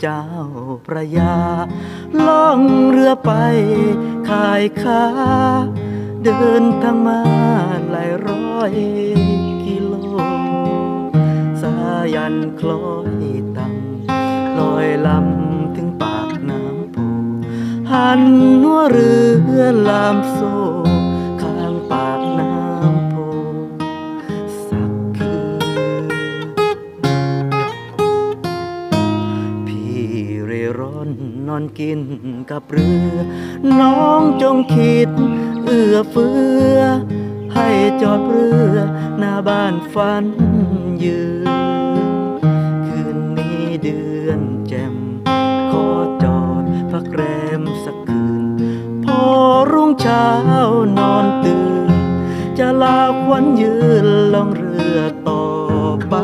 เจ้าพระยา ล่องเรือไปขายค้า เดินทางมาหลายร้อยกิโล สายันคล้อยตังลอยลำถึงปากน้ำโพหันหัวเรือลามโซ อนกินกับเรือ น้องจงคิด เอื้อเฟื้อ ให้จอดเรือหน้าบ้านฝันยืน คืนนี้เดือนแจ่มขอจอดพักแรมสักคืน พอรุ่งเช้านอนตื่น จะลาควันยืนลองเรือต่อไป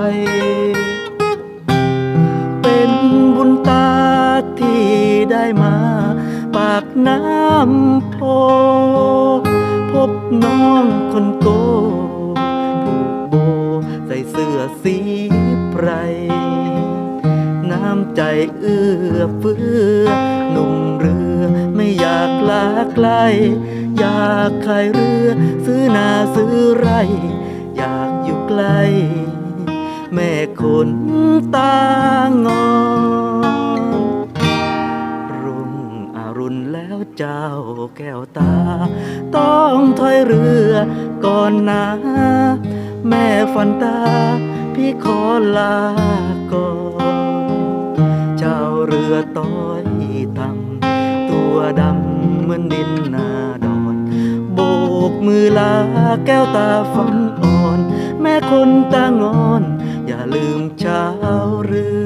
ากน้ำโพพบน้องคนโกผูกโบใส่เสื้อสีไพร น้ำใจเอื้อเฟื้อหนุ่มเรือไม่อยากลาไกล อยากขายเรือซื้อนาซื้อไร อยากอยู่ใกล้ แม่คนตา เจ้าแก้วตา ต้องถอยเรือก่อนนะแม่ฝันตา พี่ขอลาก่อนเจ้าเรือต้อยต่ำตัวดำเหมือนดินนาดอนโบกมือลาแก้วตาฝันอ่อน แม่คนตางอน อย่าลืมเช้าเรือ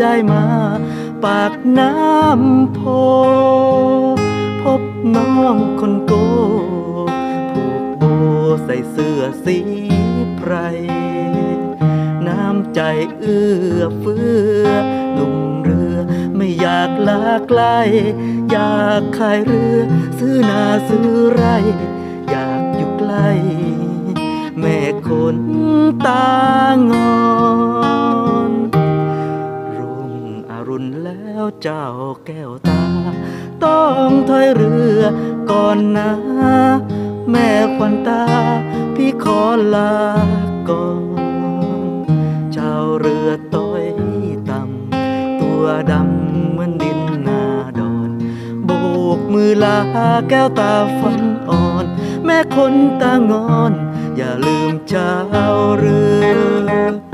ได้มา ปากน้ำโพ พบน้องคนโกผูกโบใส่เสื้อสีไพร น้ำใจเอื้อเฟื้อหนุ่มเรือไม่อยากลาไกล อยากขายเรือ ซื้อนาซื้อไร อยากอยู่ใกล้ แม่คนตางอ แล้วเจ้าแก้วตา ต้องถอยเรือก่อนนะ แม่ควันตา พี่ขอลาก่อนเจ้าเรือต้อยต่ำตัวดำเหมือนดินนาดอนโบกมือลาแก้วตาฝันอ่อน แม่คนตางอน อย่าลืมเช้าเรือ